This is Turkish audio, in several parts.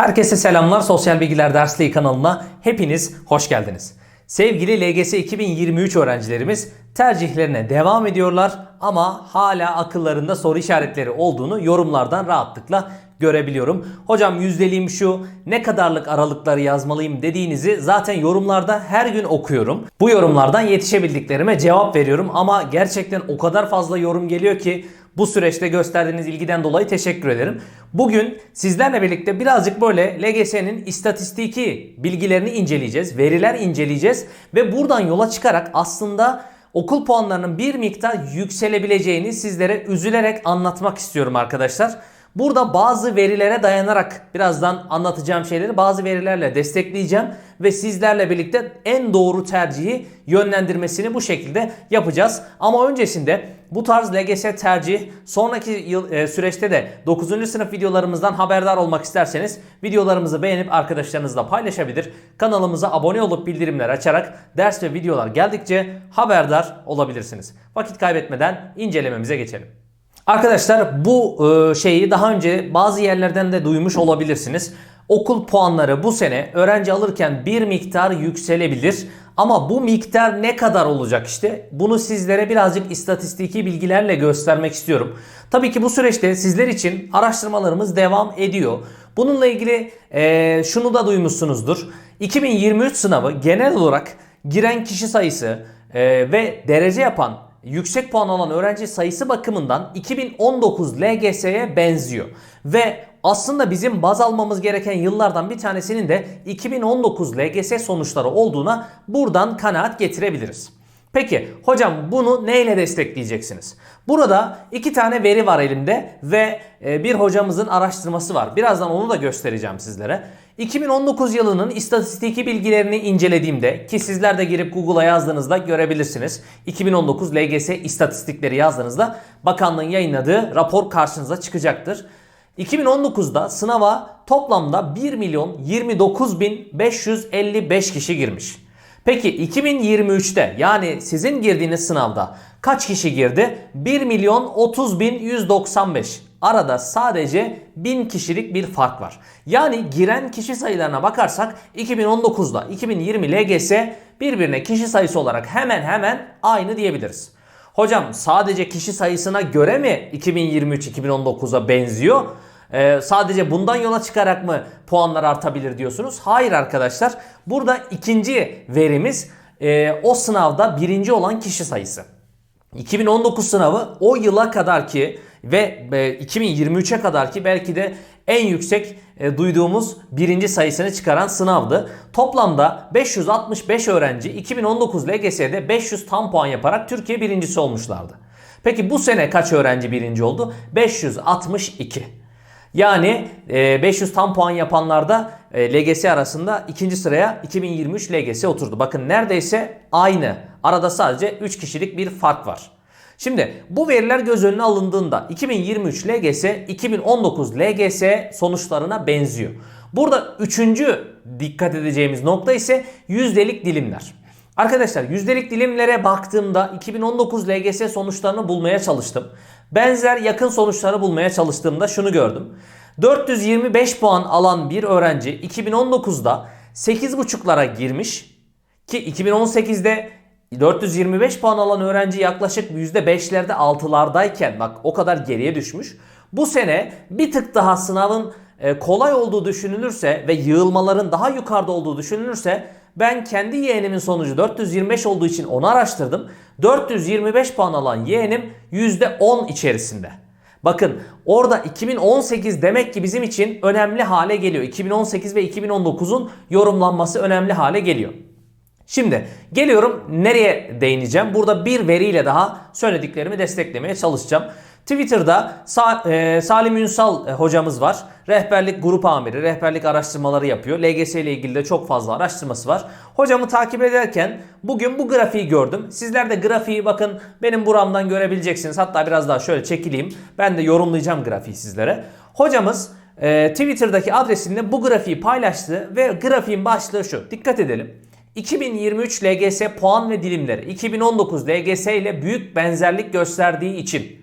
Herkese selamlar. Sosyal Bilgiler Dersliği kanalına hepiniz hoş geldiniz. Sevgili LGS 2023 öğrencilerimiz tercihlerine devam ediyorlar ama hala akıllarında soru işaretleri olduğunu yorumlardan rahatlıkla görebiliyorum. Hocam yüzdeliğim şu, ne kadarlık aralıkları yazmalıyım dediğinizi zaten yorumlarda her gün okuyorum. Bu yorumlardan yetişebildiklerime cevap veriyorum ama gerçekten o kadar fazla yorum geliyor ki bu süreçte gösterdiğiniz ilgiden dolayı teşekkür ederim. Bugün sizlerle birlikte birazcık böyle LGS'nin istatistiki bilgilerini inceleyeceğiz, veriler inceleyeceğiz ve buradan yola çıkarak aslında okul puanlarının bir miktar yükselebileceğini sizlere üzülerek anlatmak istiyorum arkadaşlar. Burada bazı verilere dayanarak birazdan anlatacağım şeyleri bazı verilerle destekleyeceğim ve sizlerle birlikte en doğru tercihi yönlendirmesini bu şekilde yapacağız. Ama öncesinde bu tarz LGS tercih sonraki yıl e, süreçte de 9. sınıf videolarımızdan haberdar olmak isterseniz videolarımızı beğenip arkadaşlarınızla paylaşabilir. Kanalımıza abone olup bildirimler açarak ders ve videolar geldikçe haberdar olabilirsiniz. Vakit kaybetmeden incelememize geçelim. Arkadaşlar bu e, şeyi daha önce bazı yerlerden de duymuş olabilirsiniz. Okul puanları bu sene öğrenci alırken bir miktar yükselebilir. Ama bu miktar ne kadar olacak işte? Bunu sizlere birazcık istatistiki bilgilerle göstermek istiyorum. Tabii ki bu süreçte sizler için araştırmalarımız devam ediyor. Bununla ilgili e, şunu da duymuşsunuzdur. 2023 sınavı genel olarak giren kişi sayısı e, ve derece yapan yüksek puan alan öğrenci sayısı bakımından 2019 LGS'ye benziyor. Ve aslında bizim baz almamız gereken yıllardan bir tanesinin de 2019 LGS sonuçları olduğuna buradan kanaat getirebiliriz. Peki hocam bunu neyle destekleyeceksiniz? Burada iki tane veri var elimde ve e, bir hocamızın araştırması var. Birazdan onu da göstereceğim sizlere. 2019 yılının istatistiki bilgilerini incelediğimde ki sizler de girip Google'a yazdığınızda görebilirsiniz. 2019 LGS istatistikleri yazdığınızda bakanlığın yayınladığı rapor karşınıza çıkacaktır. 2019'da sınava toplamda 1 milyon 29 bin 555 kişi girmiş. Peki 2023'te yani sizin girdiğiniz sınavda kaç kişi girdi? 1 milyon 30 bin 195. Arada sadece 1000 kişilik bir fark var. Yani giren kişi sayılarına bakarsak 2019'da 2020 LGS birbirine kişi sayısı olarak hemen hemen aynı diyebiliriz. Hocam sadece kişi sayısına göre mi 2023-2019'a benziyor? Ee, sadece bundan yola çıkarak mı puanlar artabilir diyorsunuz? Hayır arkadaşlar. Burada ikinci verimiz e, o sınavda birinci olan kişi sayısı. 2019 sınavı o yıla kadar ki ve 2023'e kadar ki belki de en yüksek e, duyduğumuz birinci sayısını çıkaran sınavdı. Toplamda 565 öğrenci 2019 LGS'de 500 tam puan yaparak Türkiye birincisi olmuşlardı. Peki bu sene kaç öğrenci birinci oldu? 562. Yani 500 tam puan yapanlarda LGS arasında ikinci sıraya 2023 LGS oturdu. Bakın neredeyse aynı. Arada sadece 3 kişilik bir fark var. Şimdi bu veriler göz önüne alındığında 2023 LGS 2019 LGS sonuçlarına benziyor. Burada üçüncü dikkat edeceğimiz nokta ise yüzdelik dilimler. Arkadaşlar yüzdelik dilimlere baktığımda 2019 LGS sonuçlarını bulmaya çalıştım. Benzer yakın sonuçları bulmaya çalıştığımda şunu gördüm. 425 puan alan bir öğrenci 2019'da 8.5'lara girmiş ki 2018'de 425 puan alan öğrenci yaklaşık %5'lerde 6'lardayken bak o kadar geriye düşmüş. Bu sene bir tık daha sınavın e, kolay olduğu düşünülürse ve yığılmaların daha yukarıda olduğu düşünülürse ben kendi yeğenimin sonucu 425 olduğu için onu araştırdım. 425 puan alan yeğenim %10 içerisinde. Bakın orada 2018 demek ki bizim için önemli hale geliyor. 2018 ve 2019'un yorumlanması önemli hale geliyor. Şimdi geliyorum nereye değineceğim? Burada bir veriyle daha söylediklerimi desteklemeye çalışacağım. Twitter'da Sa e, Salim Ünsal e, hocamız var. Rehberlik grup amiri, rehberlik araştırmaları yapıyor. LGS ile ilgili de çok fazla araştırması var. Hocamı takip ederken bugün bu grafiği gördüm. Sizler de grafiği bakın benim buramdan görebileceksiniz. Hatta biraz daha şöyle çekileyim. Ben de yorumlayacağım grafiği sizlere. Hocamız e, Twitter'daki adresinde bu grafiği paylaştı ve grafiğin başlığı şu. Dikkat edelim. 2023 LGS puan ve dilimleri 2019 LGS ile büyük benzerlik gösterdiği için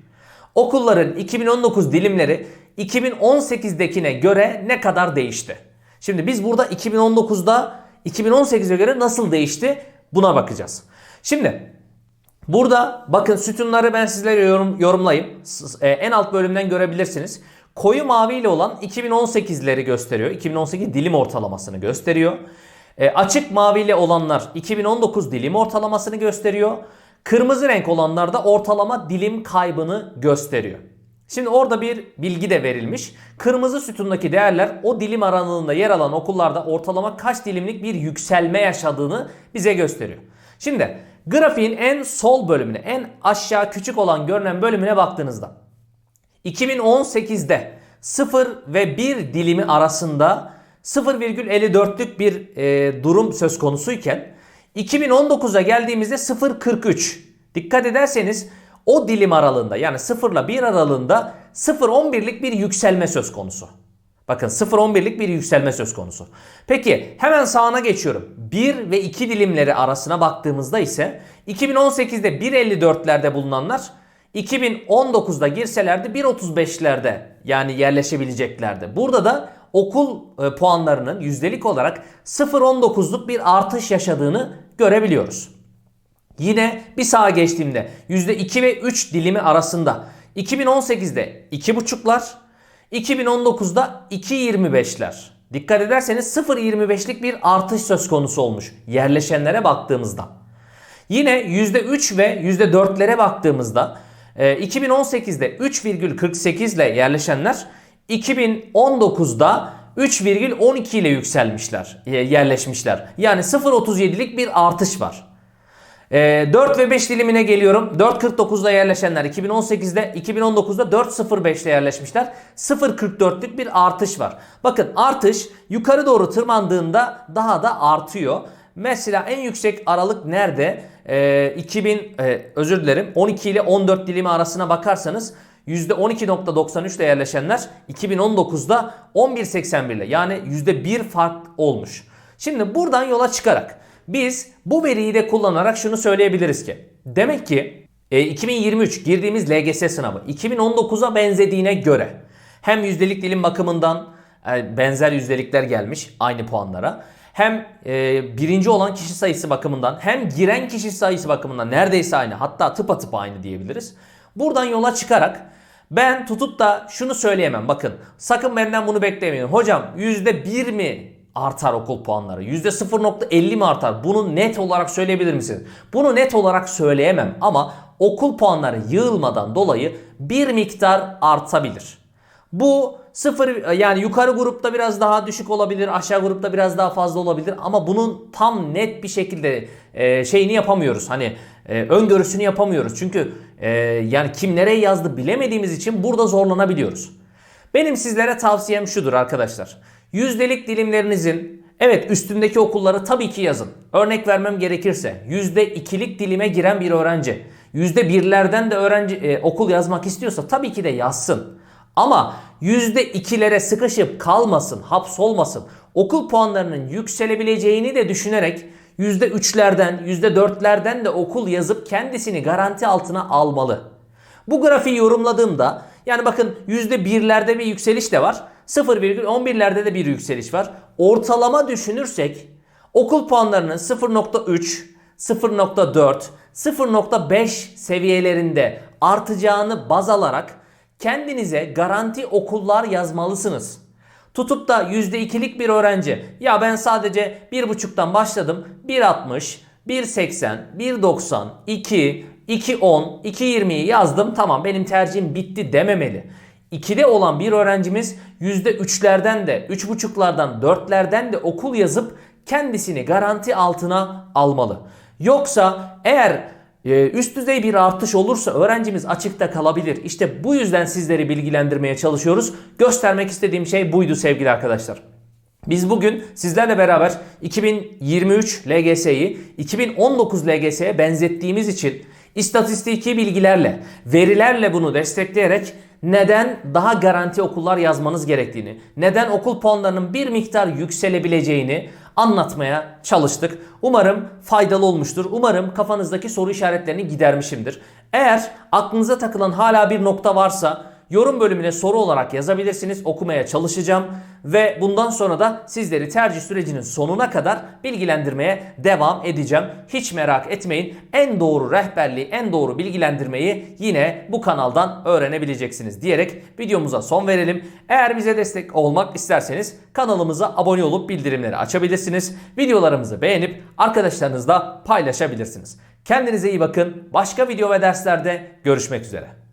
okulların 2019 dilimleri 2018'dekine göre ne kadar değişti? Şimdi biz burada 2019'da 2018'e göre nasıl değişti buna bakacağız. Şimdi burada bakın sütunları ben sizlere yorum, yorumlayayım. E, en alt bölümden görebilirsiniz. Koyu maviyle olan 2018'leri gösteriyor. 2018 dilim ortalamasını gösteriyor. E, açık maviyle olanlar 2019 dilim ortalamasını gösteriyor. Kırmızı renk olanlar da ortalama dilim kaybını gösteriyor. Şimdi orada bir bilgi de verilmiş. Kırmızı sütundaki değerler o dilim aralığında yer alan okullarda ortalama kaç dilimlik bir yükselme yaşadığını bize gösteriyor. Şimdi grafiğin en sol bölümüne, en aşağı küçük olan görünen bölümüne baktığınızda 2018'de 0 ve 1 dilimi arasında 0,54'lük bir e, durum söz konusuyken 2019'a geldiğimizde 0,43. Dikkat ederseniz o dilim aralığında yani 0 ile 1 aralığında 0,11'lik bir yükselme söz konusu. Bakın 0-11'lik bir yükselme söz konusu. Peki hemen sağına geçiyorum. 1 ve 2 dilimleri arasına baktığımızda ise 2018'de 1.54'lerde bulunanlar 2019'da girselerdi 1.35'lerde yani yerleşebileceklerdi. Burada da okul e, puanlarının yüzdelik olarak 0.19'luk bir artış yaşadığını görebiliyoruz. Yine bir sağa geçtiğimde %2 ve 3 dilimi arasında 2018'de 2.5'lar, 2019'da 2.25'ler. Dikkat ederseniz 0.25'lik bir artış söz konusu olmuş yerleşenlere baktığımızda. Yine %3 ve %4'lere baktığımızda e, 2018'de 3,48 ile yerleşenler 2019'da 3,12 ile yükselmişler, yerleşmişler. Yani 0.37'lik bir artış var. E, 4 ve 5 dilimine geliyorum. 4.49'da yerleşenler 2018'de, 2019'da 4.05'te yerleşmişler. 0.44'lük bir artış var. Bakın artış yukarı doğru tırmandığında daha da artıyor. Mesela en yüksek aralık nerede? Ee, 2000 e, özür dilerim 12 ile 14 dilimi arasına bakarsanız %12.93 ile yerleşenler 2019'da 11.81 ile yani %1 fark olmuş. Şimdi buradan yola çıkarak biz bu veriyi de kullanarak şunu söyleyebiliriz ki demek ki e, 2023 girdiğimiz LGS sınavı 2019'a benzediğine göre hem yüzdelik dilim bakımından e, benzer yüzdelikler gelmiş aynı puanlara hem e, birinci olan kişi sayısı bakımından hem giren kişi sayısı bakımından neredeyse aynı hatta tıpatıp aynı diyebiliriz. Buradan yola çıkarak ben tutup da şunu söyleyemem bakın sakın benden bunu beklemeyin. Hocam %1 mi artar okul puanları? %0.50 mi artar? Bunu net olarak söyleyebilir misiniz? Bunu net olarak söyleyemem ama okul puanları yığılmadan dolayı bir miktar artabilir. Bu sıfır yani yukarı grupta biraz daha düşük olabilir, aşağı grupta biraz daha fazla olabilir ama bunun tam net bir şekilde e, şeyini yapamıyoruz. Hani e, öngörüsünü yapamıyoruz. Çünkü e, yani kim nereye yazdı bilemediğimiz için burada zorlanabiliyoruz. Benim sizlere tavsiyem şudur arkadaşlar. Yüzdelik dilimlerinizin evet üstündeki okulları tabii ki yazın. Örnek vermem gerekirse %2'lik dilime giren bir öğrenci %1'lerden de öğrenci e, okul yazmak istiyorsa tabii ki de yazsın. Ama %2'lere sıkışıp kalmasın, hapsolmasın. Okul puanlarının yükselebileceğini de düşünerek %3'lerden, %4'lerden de okul yazıp kendisini garanti altına almalı. Bu grafiği yorumladığımda yani bakın %1'lerde bir yükseliş de var. 0,11'lerde de bir yükseliş var. Ortalama düşünürsek okul puanlarının 0.3, 0.4, 0.5 seviyelerinde artacağını baz alarak kendinize garanti okullar yazmalısınız. Tutup da %2'lik bir öğrenci ya ben sadece 1.5'tan başladım 1.60, 1.80, 1.90, 2, 2.10, 2.20'yi yazdım tamam benim tercihim bitti dememeli. 2'de olan bir öğrencimiz %3'lerden de 3.5'lardan 4'lerden de okul yazıp kendisini garanti altına almalı. Yoksa eğer üst düzey bir artış olursa öğrencimiz açıkta kalabilir. İşte bu yüzden sizleri bilgilendirmeye çalışıyoruz. Göstermek istediğim şey buydu sevgili arkadaşlar. Biz bugün sizlerle beraber 2023 LGS'yi 2019 LGS'ye benzettiğimiz için istatistiki bilgilerle, verilerle bunu destekleyerek neden daha garanti okullar yazmanız gerektiğini, neden okul puanlarının bir miktar yükselebileceğini anlatmaya çalıştık. Umarım faydalı olmuştur. Umarım kafanızdaki soru işaretlerini gidermişimdir. Eğer aklınıza takılan hala bir nokta varsa yorum bölümüne soru olarak yazabilirsiniz. Okumaya çalışacağım ve bundan sonra da sizleri tercih sürecinin sonuna kadar bilgilendirmeye devam edeceğim. Hiç merak etmeyin. En doğru rehberliği, en doğru bilgilendirmeyi yine bu kanaldan öğrenebileceksiniz diyerek videomuza son verelim. Eğer bize destek olmak isterseniz kanalımıza abone olup bildirimleri açabilirsiniz. Videolarımızı beğenip arkadaşlarınızla paylaşabilirsiniz. Kendinize iyi bakın. Başka video ve derslerde görüşmek üzere.